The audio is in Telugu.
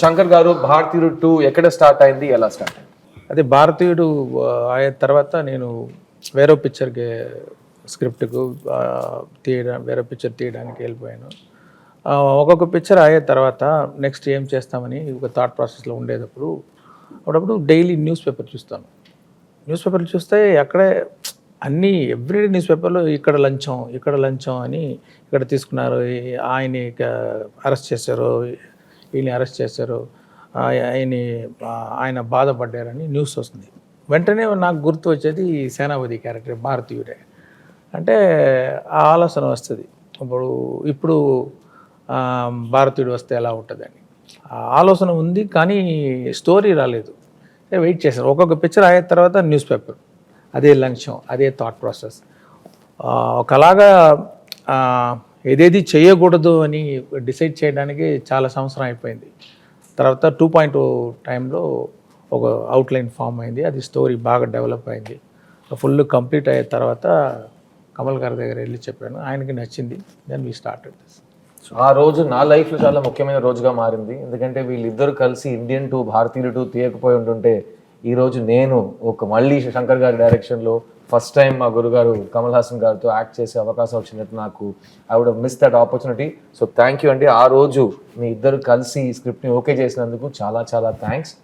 శంకర్ గారు భారతీయుడు టూ ఎక్కడ స్టార్ట్ అయింది ఎలా స్టార్ట్ అయింది? అదే భారతీయుడు అయిన తర్వాత నేను వేరే పిక్చర్కి స్క్రిప్ట్కు తీయడం వేరే పిక్చర్ తీయడానికి వెళ్ళిపోయాను. ఒక్కొక్క పిక్చర్ అయ్యే తర్వాత నెక్స్ట్ ఏం చేస్తామని ఒక థాట్ ప్రాసెస్లో ఉండేటప్పుడు అప్పుడప్పుడు డైలీ న్యూస్ పేపర్ చూస్తాను. న్యూస్ పేపర్లు చూస్తే అక్కడే అన్నీ ఎవ్రీడే న్యూస్ పేపర్లో ఇక్కడ లంచం ఇక్కడ లంచం అని ఇక్కడ తీసుకున్నారు ఆయన అరెస్ట్ చేశారు వీళ్ళని అరెస్ట్ చేశారు. ఆయన ఆయన బాధపడ్డారని న్యూస్ వస్తుంది. వెంటనే నాకు గుర్తు వచ్చేది సేనాపతి క్యారెక్టర్ భారతీయుడే. అంటే ఆ ఆలోచన వస్తుంది. ఇప్పుడు ఇప్పుడు భారతీయుడు వస్తే ఎలా ఉంటుందని. ఆ ఆలోచన ఉంది కానీ స్టోరీ రాలేదు. వెయిట్ చేశాను ఒక్కొక్క పిక్చర్ అయిన తర్వాత న్యూస్ పేపర్. అదే లక్ష్యం అదే థాట్ ప్రాసెస్. ఒకలాగా ఏదేది చేయకూడదు అని డిసైడ్ చేయడానికి చాలా సంవత్సరం అయిపోయింది. తర్వాత టూ పాయింట్ టైంలో ఒక అవుట్లైన్ ఫామ్ అయింది. అది స్టోరీ బాగా డెవలప్ అయింది. ఫుల్ కంప్లీట్ అయిన తర్వాత కమల్ గారి దగ్గర వెళ్ళి చెప్పాను. ఆయనకి నచ్చింది. దెన్ వీ స్టార్టెడ్ దిస్ ఆ రోజు నా లైఫ్లో చాలా ముఖ్యమైన రోజుగా మారింది. ఎందుకంటే వీళ్ళిద్దరు కలిసి ఇండియన్ టూ భారతీయులు టూ తీయకపోయి ఉంటుంటే ఈరోజు నేను ఒక మళ్ళీ శంకర్ గారి డైరెక్షన్లో ఫస్ట్ టైం మా గురుగారు కమల్ హాసన్ గారితో యాక్ట్ చేసే అవకాశం వచ్చినట్టు నాకు I would miss that opportunity so thank you అండి. ఆ రోజు మీ ఇద్దరు కలిసి ఈ స్క్రిప్ట్ని ఓకే చేసినందుకు చాలా చాలా థ్యాంక్స్